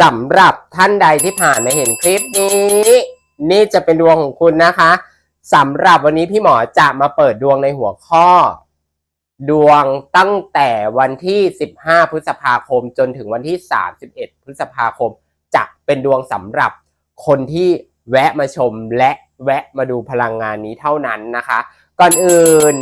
สำหรับท่านใดที่ผ่านมาเห็นคลิปนี้ นี่จะเป็นดวงของคุณนะคะสำหรับวันนี้พี่หมอจะมาเปิดดวงในหัวข้อ ดวงตั้งแต่วันที่ 15 พฤษภาคม จนถึงวันที่ 31 พฤษภาคม จะเป็นดวงสำหรับคนที่แวะมาชมและแวะมาดูพลังงานนี้เท่านั้นนะคะ ก่อนอื่น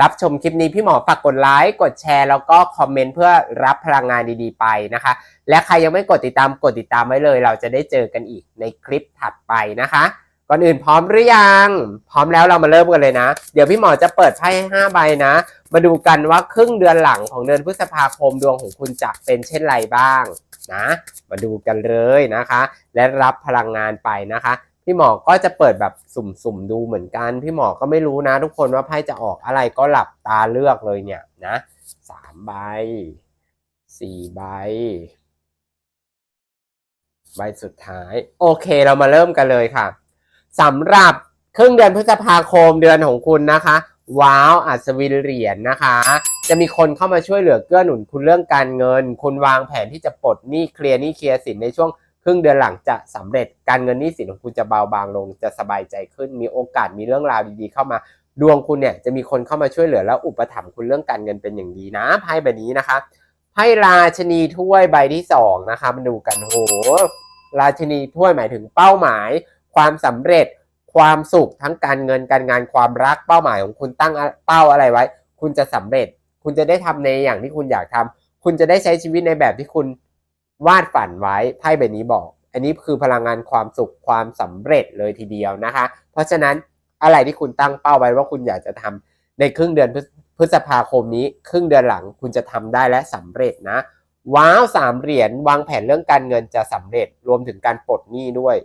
รับชมคลิปนี้พี่หมอฝากกดไลค์กดแชร์แล้วก็คอมเมนต์เพื่อรับพลังงานดีๆไปนะคะ และใครยังไม่กดติดตามกดติดตามไว้เลย เราจะได้เจอกันอีกในคลิปถัดไปนะคะ ก่อนอื่นพร้อมหรือยัง พร้อมแล้วเรามาเริ่มกันเลยนะ เดี๋ยวพี่หมอจะเปิดไพ่ให้5ใบนะ มาดูกันว่าครึ่งเดือนหลังของเดือนพฤษภาคมดวงของคุณจะเป็นเช่นไรบ้างนะ มาดูกันเลยนะคะ และรับพลังงานไปนะคะ พี่หมอก็จะเปิดแบบสุ่มๆดูเหมือนกัน พี่หมอก็ไม่รู้นะ ทุกคนว่าไพ่จะออกอะไรก็หลับตาเลือกเลยเนี่ยนะสามใบสี่ใบ ใบสุดท้าย โอเคเรามาเริ่มกันเลยค่ะสำหรับครึ่งเดือนพฤษภาคมเดือนของคุณนะคะ ว้าวอัศวินเหรียญนะคะ จะมีคนเข้ามาช่วยเหลือเกื้อหนุนคุณเรื่องการเงิน คุณวางแผนที่จะปลดหนี้เคลียร์หนี้เคลียร์สินในช่วง ครึ่งเดือนหลังจะสำเร็จการเงินหนี้สินของคุณจะเบาบางลง จะสบายใจขึ้น มีโอกาสมีเรื่องราวดีๆ เข้ามาดวงคุณเนี่ยจะมีคนเข้ามาช่วยเหลือและอุปถัมภ์คุณเรื่องการเงินเป็นอย่างดีนะไพ่ใบนี้นะคะไพ่ราชนีถ้วยใบที่สองนะคะมาดูกันโหราชนีถ้วยหมายถึงเป้าหมาย ความสำเร็จ ความสุขทั้งการเงินการงานความรักเป้าหมายของคุณตั้งเป้าอะไรไว้ คุณจะสำเร็จ คุณจะได้ทำในอย่างที่คุณอยากทำคุณจะได้ใช้ชีวิตในแบบที่คุณ วาดฝันไว้ไพ่ใบนี้บอก อันนี้คือพลังงานความสุขความสำเร็จเลยทีเดียวนะคะ เพราะฉะนั้นอะไรที่คุณตั้งเป้าไว้ว่าคุณอยากจะทำในครึ่งเดือนพฤษภาคมนี้ ครึ่งเดือนหลังคุณจะทำได้และสำเร็จนะ ว้าวสามเหรียญวางแผนเรื่องการเงินจะสำเร็จ รวมถึงการปลดหนี้ด้วย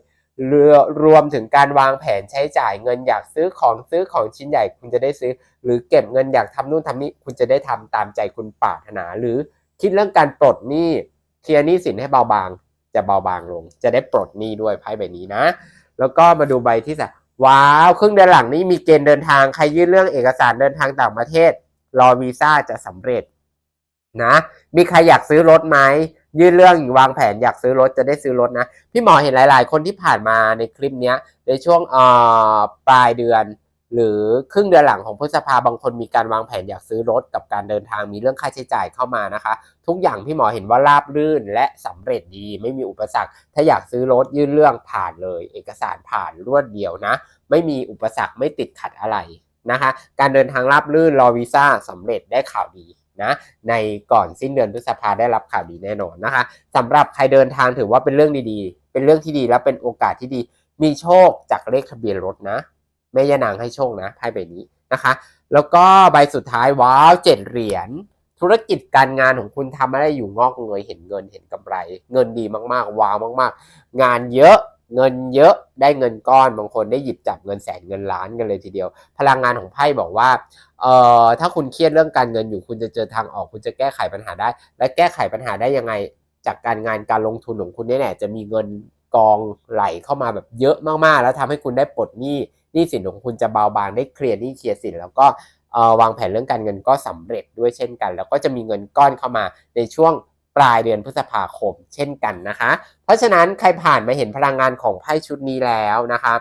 เรือรวมถึงการวางแผนใช้จ่ายเงินอยากซื้อของซื้อของชิ้นใหญ่ คุณจะได้ซื้อ หรือเก็บเงินอยากทำนู่นทำนี่คุณจะได้ทำตามใจคุณปรารถนา หรือคิดเรื่องการปลดหนี้ ลียร์หนี้สินให้เบาบาง จะเบาบางลง จะได้ปลดหนี้ด้วยไพ่ใบนี้นะ แล้วก็มาดูใบที่สามว้าวครึ่งเดือนหลังนี้มีเกณฑ์เดินทางใครยื่นเรื่องเอกสารเดินทางต่างประเทศ รอวีซ่าจะสำเร็จนะมีใครอยากซื้อรถไหมยื่นเรื่องวางแผนอยากซื้อรถจะได้ซื้อรถนะ พี่หมอเห็นหลาย ๆ คนที่ผ่านมาในคลิปเนี้ยในช่วงเอ่อปลายเดือน หรือครึ่งเดือนหลังของพฤษภาบางคนมีการวางแผนอยากซื้อรถกับการเดินทางมีเรื่องค่าใช้จ่ายเข้ามานะคะ ทุกอย่างพี่หมอเห็นว่าราบรื่นและสำเร็จดีไม่มีอุปสรรค ถ้าอยากซื้อรถยื่นเรื่องผ่านเลย เอกสารผ่านรวดเดียวนะ ไม่มีอุปสรรคไม่ติดขัดอะไรนะคะ การเดินทางราบรื่นรอวีซ่าสำเร็จได้ข่าวดีนะในก่อนสิ้นเดือนพฤษภาได้รับข่าวดีแน่นอนนะคะสำหรับใครเดินทางถือว่าเป็นเรื่องดีๆ เป็นเรื่องที่ดีและเป็นโอกาสที่ดี มีโชคจากเลขทะเบียนรถนะ แม่ย่านางให้โชคนะไพ่ใบนี้นะคะ แล้วก็ใบสุดท้ายว้าวเจ็ดเหรียญธุรกิจการงานของคุณทำอะไรอยู่งอกเงยเห็นเงินเห็นกำไร เงินดีมากๆว้าวมากๆ งานเยอะเงินเยอะได้เงินก้อนบางคนได้หยิบจับเงินแสนเงินล้านกันเลยทีเดียว พลังงานของไพ่บอกว่าเอ่อถ้าคุณเครียดเรื่องการเงินอยู่คุณจะเจอทางออก คุณจะแก้ไขปัญหาได้ และแก้ไขปัญหาได้ยังไง จากการงานการลงทุนของคุณนี่แหละจะมีเงินกองไหลเข้ามาแบบเยอะมากๆ แล้วทำให้คุณได้ปลดหนี้ นี้สินของคุณจะเบาบางได้เคลียร์หนี้เคลียร์สินแล้วก็วางแผนเรื่องการเงินก็สำเร็จด้วยเช่นกัน แล้วก็จะมีเงินก้อนเข้ามาในช่วงปลายเดือนพฤษภาคมเช่นกันนะคะ เพราะฉะนั้นใครผ่านมาเห็นพลังงานของไพ่ชุดนี้แล้วนะคะ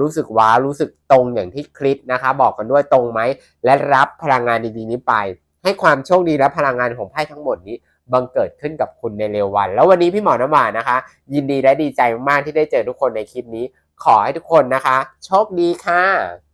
รู้สึกว้ารู้สึกตรงอย่างที่คลิปนะคะ บอกกันด้วยตรงไหมและรับพลังงานดีๆนี้ไป ให้ความโชคดีและพลังงานของไพ่ทั้งหมดนี้บังเกิดขึ้นกับคุณในเร็ววัน แล้ววันนี้พี่หมอน้ำหวานนะคะ ยินดีและดีใจมากๆที่ได้เจอทุกคนในคลิปนี้ ขอให้ทุกคนนะคะ โชคดีค่ะ